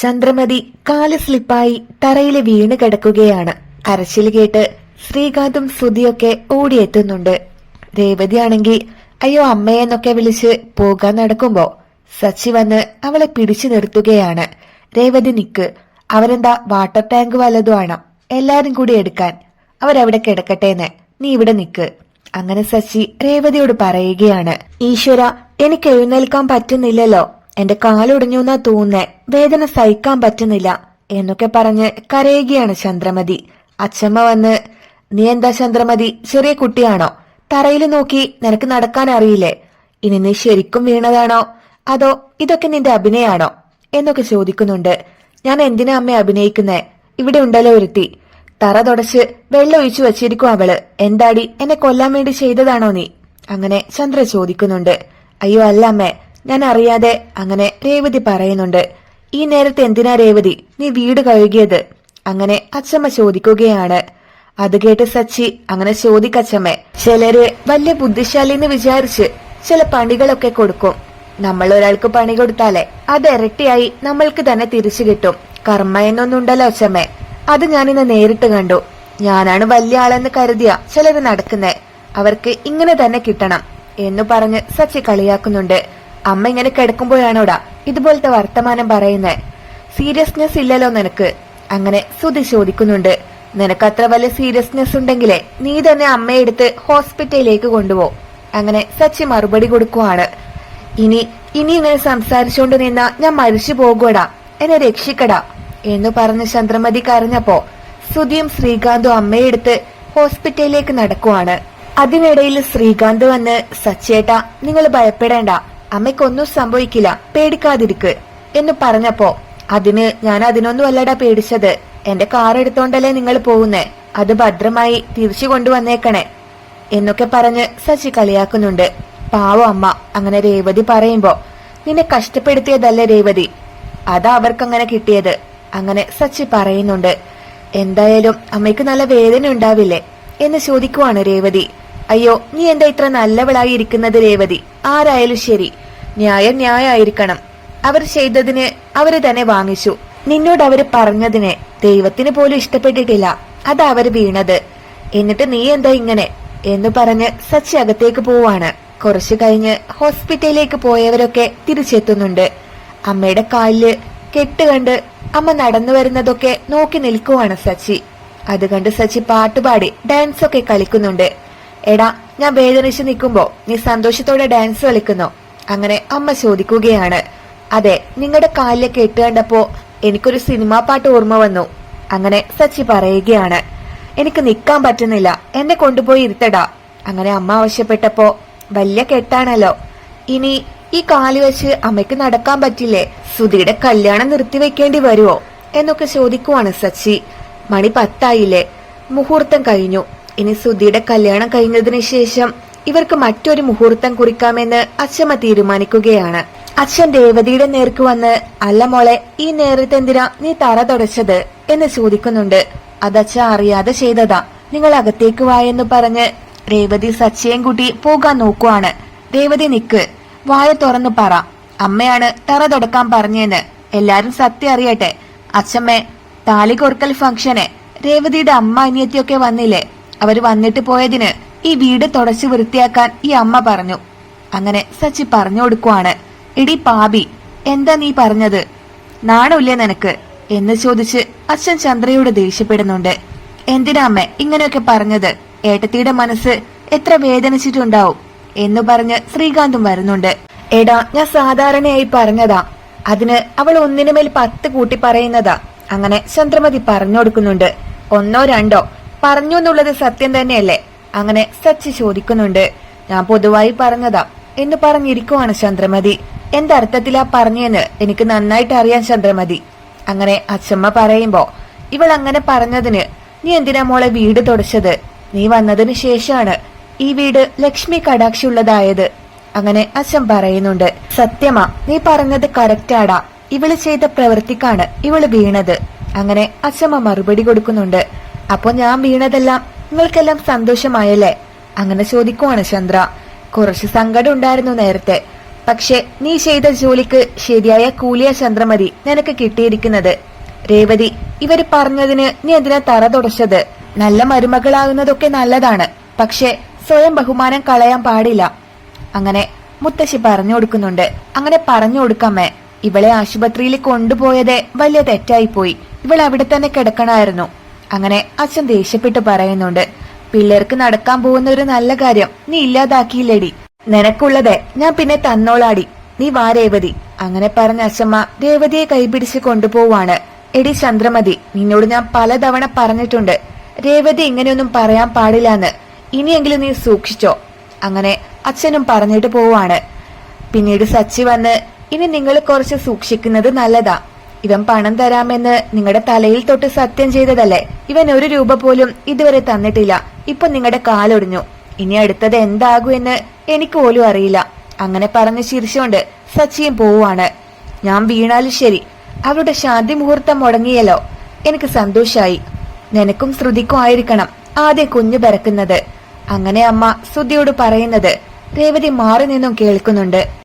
ചന്ദ്രമതി കാൽ സ്ലിപ്പായി തറയിൽ വീണ് കിടക്കുകയാണ്. കരച്ചിൽ കേട്ട് ശ്രീകാന്തും ശ്രുതിയൊക്കെ ഓടിയെത്തുന്നുണ്ട്. രേവതിയാണെങ്കിൽ അയ്യോ അമ്മയെന്നൊക്കെ വിളിച്ച് പോകാൻ നടക്കുമ്പോ സച്ചി വന്ന് അവളെ പിടിച്ചു നിർത്തുകയാണ്. രേവതി നിക്ക് അവരെന്താ വാട്ടർ ടാങ്ക് വല്ലതും ആണ്? എല്ലാരും കൂടി എടുക്കാൻ. അവരവിടെ കിടക്കട്ടേന്ന്. നീ ഇവിടെ നിക്ക്. അങ്ങനെ സച്ചി രേവതിയോട് പറയുകയാണ് ഈശ്വര എനിക്ക് എഴുന്നേൽക്കാൻ പറ്റുന്നില്ലല്ലോ. എന്റെ കാലൊടിഞ്ഞു എന്നാ തോന്നുന്നേ വേദന സഹിക്കാൻ പറ്റുന്നില്ല എന്നൊക്കെ പറഞ്ഞ് കരയുകയാണ് ചന്ദ്രമതി. അച്ഛമ്മ വന്ന് നീ എന്താ ചന്ദ്രമതി ചെറിയ കുട്ടിയാണോ? തറയിൽ നോക്കി നിനക്ക് നടക്കാൻ അറിയില്ലേ? ഇനി നീ ശരിക്കും വീണതാണോ? അതോ ഇതൊക്കെ നിന്റെ അഭിനയാണോ? എന്നൊക്കെ ചോദിക്കുന്നുണ്ട്. ഞാൻ എന്തിനാ അമ്മ അഭിനയിക്കുന്നേ? ഇവിടെ ഉണ്ടല്ലോ ഒരുത്തി. തറ തുടച്ച് വെള്ളം ഒഴിച്ചു വച്ചിരിക്കും അവൾ. എന്താടി എന്നെ കൊല്ലാൻ വേണ്ടി ചെയ്തതാണോ നീ? അങ്ങനെ ചന്ദ്ര ചോദിക്കുന്നുണ്ട്. അയ്യോ അല്ല അമ്മേ ഞാൻ അറിയാതെ അങ്ങനെ രേവതി പറയുന്നുണ്ട്. ഈ നേരത്തെ എന്തിനാ രേവതി? നീ വീട് കഴുകിയത്. അങ്ങനെ അച്ചമ്മ ചോദിക്കുകയാണ്. അത് കേട്ട് സച്ചി അങ്ങനെ ചോദിക്കച്ചമ്മേ ചിലര് വലിയ ബുദ്ധിശാലിന്ന് വിചാരിച്ച് ചില പണികളൊക്കെ കൊടുക്കും. നമ്മൾ ഒരാൾക്ക് പണി കൊടുത്താലേ അത് ഇരട്ടിയായി നമ്മൾക്ക് തന്നെ തിരിച്ചു കിട്ടും. കർമ്മ എന്നൊന്നുണ്ടല്ലോ അച്ചമ്മേ. അത് ഞാനിന്ന് നേരിട്ട് കണ്ടു. ഞാനാണ് വലിയ ആളെന്ന് കരുതിയ ചിലര് നടക്കുന്നേ. അവർക്ക് ഇങ്ങനെ തന്നെ കിട്ടണം എന്ന് പറഞ്ഞ് സച്ചി കളിയാക്കുന്നുണ്ട്. അമ്മ ഇങ്ങനെ കിടക്കുമ്പോഴാണോടാ ഇതുപോലത്തെ വർത്തമാനം പറയുന്നേ? സീരിയസ്നെസ് ഇല്ലല്ലോ നിനക്ക്. അങ്ങനെ സുധി ചോദിക്കുന്നുണ്ട്. നിനക്ക് അത്ര വലിയ സീരിയസ്നെസ് ഉണ്ടെങ്കിലേ നീ തന്നെ അമ്മയെ എടുത്ത് ഹോസ്പിറ്റലിലേക്ക് കൊണ്ടുപോ. അങ്ങനെ സച്ചി മറുപടി കൊടുക്കുവാണ്. ഇനി ഇനി ഇങ്ങനെ സംസാരിച്ചോണ്ട് നിന്ന ഞാൻ മരിച്ചു പോകുവടാ. എന്നെ രക്ഷിക്കടാ. എന്ന് പറഞ്ഞ് ചന്ദ്രമതി കരഞ്ഞപ്പോ സുധിയും ശ്രീകാന്തും അമ്മയെ എടുത്ത് ഹോസ്പിറ്റലിലേക്ക് നടക്കുവാണ്. അതിനിടയിൽ ശ്രീകാന്ത് വന്ന് സച്ചേട്ടാ നിങ്ങൾ ഭയപ്പെടേണ്ട. അമ്മയ്ക്കൊന്നും സംഭവിക്കില്ല പേടിക്കാതിരിക്ക് എന്ന് പറഞ്ഞപ്പോ അതിന് ഞാൻ അതിനൊന്നും അല്ലടാ പേടിച്ചത്. എന്റെ കാർ എടുത്തോണ്ടല്ലേ നിങ്ങൾ പോകുന്നേ? അത് ഭദ്രമായി തിരിച്ചു കൊണ്ടുവന്നേക്കണേ എന്നൊക്കെ പറഞ്ഞ് സച്ചി കളിയാക്കുന്നുണ്ട്. പാവോ അമ്മ അങ്ങനെ രേവതി പറയുമ്പോ നിന്നെ കഷ്ടപ്പെടുത്തിയതല്ലേ രേവതി? അതാ അവർക്കങ്ങനെ കിട്ടിയത് അങ്ങനെ സച്ചി പറയുന്നുണ്ട്. എന്തായാലും അമ്മയ്ക്ക് നല്ല വേദന ഉണ്ടാവില്ലേ? എന്ന് ചോദിക്കുവാണ് രേവതി. അയ്യോ നീ എന്താ ഇത്ര നല്ലവളായി ഇരിക്കുന്നത് രേവതി? ആരായാലും ശരി. ന്യായം ന്യായമായിരിക്കണം അവർ ചെയ്തതിന് അവർ തന്നെ വാങ്ങിച്ചു. നിന്നോട് അവർ പറഞ്ഞതിനെ ദൈവത്തിന് പോലും ഇഷ്ടപ്പെട്ടിട്ടില്ല. അതാ അവർ വീണത്. എന്നിട്ട് നീ എന്താ ഇങ്ങനെ എന്ന് പറഞ്ഞ് സച്ചി അകത്തേക്ക് പോവാണ്. കുറച്ചു കഴിഞ്ഞ് ഹോസ്പിറ്റലിലേക്ക് പോയവരൊക്കെ തിരിച്ചെത്തുന്നുണ്ട്. അമ്മയുടെ കാലിൽ കെട്ടുകണ്ട് അമ്മ നടന്നു വരുന്നതൊക്കെ നോക്കി നിൽക്കുവാണ് സച്ചി. അത് കണ്ട് സച്ചി പാട്ടുപാടി ഡാൻസ് ഒക്കെ കളിക്കുന്നുണ്ട്. എടാ ഞാൻ വേദനിച്ച് നിൽക്കുമ്പോ നീ സന്തോഷത്തോടെ ഡാൻസ് കളിക്കുന്നോ? അങ്ങനെ അമ്മ ചോദിക്കുകയാണ്. അതെ നിങ്ങളുടെ കാലിലെ കെട്ട് കണ്ടപ്പോ എനിക്കൊരു സിനിമാ പാട്ട് ഓർമ്മ വന്നു. അങ്ങനെ സച്ചി പറയുകയാണ്. എനിക്ക് നിക്കാൻ പറ്റുന്നില്ല എന്നെ കൊണ്ടുപോയി ഇരുത്തടാ. അങ്ങനെ അമ്മ ആവശ്യപ്പെട്ടപ്പോ വലിയ കെട്ടാണല്ലോ. ഇനി ഈ കാലി വെച്ച് അമ്മയ്ക്ക് നടക്കാൻ പറ്റില്ലേ? സുധിയുടെ കല്യാണം നിർത്തിവെക്കേണ്ടി വരുമോ എന്നൊക്കെ ചോദിക്കുവാണ് സച്ചി. മണി പത്തായില്ലേ? മുഹൂർത്തം കഴിഞ്ഞു. ഇനി സുധിയുടെ കല്യാണം കഴിഞ്ഞതിന് ശേഷം ഇവർക്ക് മറ്റൊരു മുഹൂർത്തം കുറിക്കാമെന്ന് അച്ഛമ്മ തീരുമാനിക്കുകയാണ്. അച്ഛൻ രേവതിയുടെ നേർക്ക് വന്ന് അല്ല മോളെ ഈ നേരത്തെന്തിനാ നീ തറ തുടച്ചത്? എന്ന് ചോദിക്കുന്നുണ്ട്. അതച്ഛ അറിയാതെ ചെയ്തതാ. നിങ്ങൾ അകത്തേക്ക് വായെന്ന് പറഞ്ഞ് രേവതി സച്ചിയും കൂട്ടി പോകാൻ നോക്കുവാണ്. രേവതി നിക്ക്. വായ തുറന്നു പറ. അമ്മയാണ് തറ തുടക്കാൻ പറഞ്ഞെന്ന്. എല്ലാരും സത്യം അറിയട്ടെ. അച്ഛമ്മേ താലി കൊർക്കൽ ഫംഗ്ഷന് രേവതിയുടെ അമ്മ അനിയത്തിയൊക്കെ വന്നില്ലേ? അവർ വന്നിട്ട് പോയതിന് ഈ വീട് തുടച്ചു വൃത്തിയാക്കാൻ ഈ അമ്മ പറഞ്ഞു. അങ്ങനെ സച്ചി പറഞ്ഞു കൊടുക്കുവാണ്. എടി പാപി എന്താ നീ പറഞ്ഞത്? നാണമില്ലേ നിനക്ക്? എന്ന് ചോദിച്ച് അച്ഛൻ ചന്ദ്രയോട് ദേഷ്യപ്പെടുന്നുണ്ട്. എന്തിനാ അമ്മ ഇങ്ങനെയൊക്കെ പറഞ്ഞത്? ഏട്ടത്തിയുടെ മനസ്സ് എത്ര വേദനിച്ചിട്ടുണ്ടാവും? എന്ന് പറഞ്ഞ് ശ്രീകാന്തും വരുന്നുണ്ട്. എടാ ഞാൻ സാധാരണയായി പറഞ്ഞതാ. അതിന് അവൾ ഒന്നിനുമേൽ പത്ത് കൂട്ടി പറയുന്നതാ. അങ്ങനെ ചന്ദ്രമതി പറഞ്ഞു കൊടുക്കുന്നുണ്ട്. ഒന്നോ രണ്ടോ? പറഞ്ഞു എന്നുള്ളത് സത്യം തന്നെയല്ലേ? അങ്ങനെ സച്ചി ചോദിക്കുന്നുണ്ട്. ഞാൻ പൊതുവായി പറഞ്ഞതാ എന്ന് പറഞ്ഞിരിക്കുവാണ് ചന്ദ്രമതി. എന്തർത്ഥത്തിലാ പറഞ്ഞെന്ന് എനിക്ക് നന്നായിട്ട് അറിയാം ചന്ദ്രമതി അങ്ങനെ അച്ഛമ്മ പറയുമ്പോ ഇവൾ അങ്ങനെ പറഞ്ഞതിന് നീ എന്തിനാ മോളെ വീട് തുടച്ചത്? നീ വന്നതിന് ശേഷമാണ് ഈ വീട് ലക്ഷ്മി കടാക്ഷിയുള്ളതായത് അങ്ങനെ അച്ഛൻ പറയുന്നുണ്ട്. സത്യമാ നീ പറഞ്ഞത് കറക്റ്റാടാ. ഇവൾ ചെയ്ത പ്രവൃത്തിക്കാണ് ഇവൾ വീണത് അങ്ങനെ അച്ഛമ്മ മറുപടി കൊടുക്കുന്നുണ്ട്. അപ്പൊ ഞാൻ വീണതെല്ലാം നിങ്ങൾക്കെല്ലാം സന്തോഷമായല്ലേ? അങ്ങനെ ചോദിക്കുവാണ് ചന്ദ്ര. കുറച്ച് സങ്കടം ഉണ്ടായിരുന്നു നേരത്തെ. പക്ഷെ നീ ചെയ്ത ജോലിക്ക് ശരിയായ കൂലിയ ചന്ദ്രമതി നിനക്ക് കിട്ടിയിരിക്കുന്നത്. രേവതി ഇവർ പറഞ്ഞതിന് നീ എന്തിനാ തറ തുടച്ചത്? നല്ല മരുമകളാകുന്നതൊക്കെ നല്ലതാണ്. പക്ഷെ സ്വയം ബഹുമാനം കളയാൻ പാടില്ല. അങ്ങനെ മുത്തശ്ശി പറഞ്ഞു കൊടുക്കുന്നുണ്ട്. അങ്ങനെ പറഞ്ഞു കൊടുക്കാമേ. ഇവളെ ആശുപത്രിയിൽ കൊണ്ടുപോയത് വലിയ തെറ്റായി പോയി ഇവൾ അവിടെ തന്നെ കിടക്കണമായിരുന്നു അങ്ങനെ അച്ഛൻ ദേഷ്യപ്പെട്ട് പറയുന്നുണ്ട് പിള്ളേർക്ക് നടക്കാൻ പോകുന്ന ഒരു നല്ല കാര്യം നീ ഇല്ലാതാക്കിയില്ലേടി. നിനക്കുള്ളതേ ഞാൻ പിന്നെ തന്നോളാടി. നീ വാ രേവതി. അങ്ങനെ പറഞ്ഞ അച്ഛമ്മ രേവതിയെ കൈപിടിച്ച് കൊണ്ടുപോവാണ്. എടി ചന്ദ്രമതി നിന്നോട് ഞാൻ പലതവണ പറഞ്ഞിട്ടുണ്ട്. രേവതി ഇങ്ങനെയൊന്നും പറയാൻ പാടില്ലാന്ന്. ഇനിയെങ്കിലും നീ സൂക്ഷിച്ചോ. അങ്ങനെ അച്ഛനും പറഞ്ഞിട്ട് പോവാണ്. പിന്നീട് സച്ചി വന്ന് ഇനി നിങ്ങൾ കുറച്ച് സൂക്ഷിക്കുന്നത് നല്ലതാ. ഇവൻ പണം തരാമെന്ന് നിങ്ങളുടെ തലയിൽ തൊട്ട് സത്യം ചെയ്തതല്ലേ? ഇവൻ ഒരു രൂപ പോലും ഇതുവരെ തന്നിട്ടില്ല. ഇപ്പൊ നിങ്ങളുടെ കാലൊടിഞ്ഞു. ഇനി അടുത്തത് എന്താകൂ എന്ന് എനിക്ക് പോലും അറിയില്ല. അങ്ങനെ പറഞ്ഞ് ചിരിച്ചുകൊണ്ട് സച്ചിയും പോവാണ് ഞാൻ വീണാലും ശരി. അവരുടെ ശാന്തി മുഹൂർത്തം മുടങ്ങിയല്ലോ. എനിക്ക് സന്തോഷായി. നിനക്കും ശ്രുതിക്കും ആയിരിക്കണം ആദ്യം കുഞ്ഞു പിറക്കുന്നത്. അങ്ങനെ അമ്മ ശ്രുതിയോട് പറയുന്നത് രേവതി മാറി നിന്നും കേൾക്കുന്നുണ്ട്.